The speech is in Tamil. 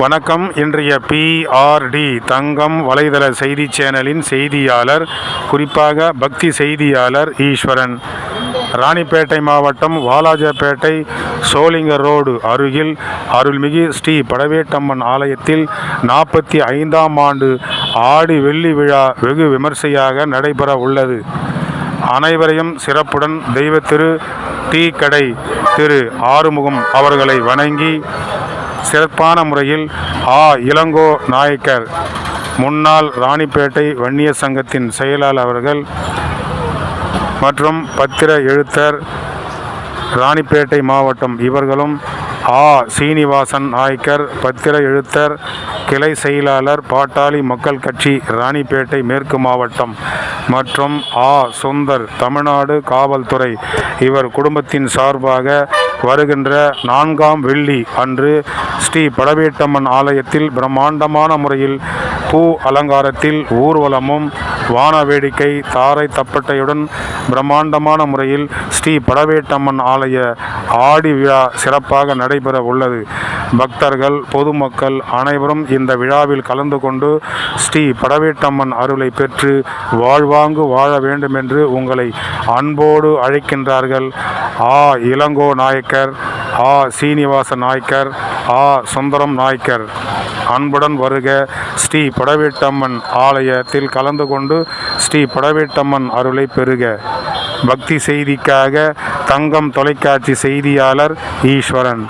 வணக்கம். இன்றைய பிஆர்டி தங்கம் வலைதள செய்தி சேனலின் செய்தியாளர் குறிப்பாக பக்தி செய்தியாளர் ஈஸ்வரன். ராணிப்பேட்டை மாவட்டம் வாலாஜாப்பேட்டை சோலிங்கர் ரோடு அருகில் அருள்மிகு ஸ்ரீ படவேட்டம்மன் ஆலயத்தில் நாற்பத்தி ஐந்தாம் ஆண்டு ஆடி வெள்ளி விழா வெகு விமர்சையாக நடைபெற உள்ளது. அனைவரையும் சிறப்புடன் தெய்வ திரு டீ கடை திரு ஆறுமுகம் அவர்களை வணங்கி சிறப்பான முறையில் ஆ. இளங்கோ நாயக்கர். முன்னாள் ராணிப்பேட்டை வன்னியர் சங்கத்தின் செயலாளர் அவர்கள் மற்றும் பத்திர எழுத்தர் ராணிப்பேட்டை மாவட்டம் இவர்களும் ஆ. சீனிவாசன் நாயக்கர் பத்திர எழுத்தர் கிளை செயலாளர் பாட்டாளி மக்கள் கட்சி ராணிப்பேட்டை மேற்கு மாவட்டம் மற்றும் ஆ. சுந்தர் தமிழ்நாடு காவல்துறை. இவர் குடும்பத்தின் சார்பாக வருகின்ற நான்காம் வெள்ளி அன்று ஸ்ரீ படவேட்டம்மன் ஆலயத்தில் பிரம்மாண்டமான முறையில் பூ அலங்காரத்தில் ஊர்வலமும் வான வேடிக்கை தாரை தப்பட்டையுடன் பிரம்மாண்டமான முறையில் ஸ்ரீ படவேட்டம்மன் ஆலய ஆடி விழா சிறப்பாக நடைபெற உள்ளது. பக்தர்கள் பொதுமக்கள் அனைவரும் இந்த விழாவில் கலந்து கொண்டு ஸ்ரீ படவேட்டம்மன் அருளை பெற்று வாழ்வாங்கு வாழ வேண்டும் என்று உங்களை அன்போடு அழைக்கின்றார்கள். ஆ. இளங்கோ நாயக்கர் ஆ. சீனிவாச நாயக்கர் ஆ. சுந்தரம் நாயக்கர். அன்புடன் வருக. ஸ்ரீ படவேட்டம்மன் ஆலயத்தில் கலந்து கொண்டு ஸ்ரீ படவேட்டம்மன் அருளை பெறுக. பக்தி செய்திக்காக தங்கம் தொலைக்காட்சி செய்தியாளர் ஈஸ்வரன்.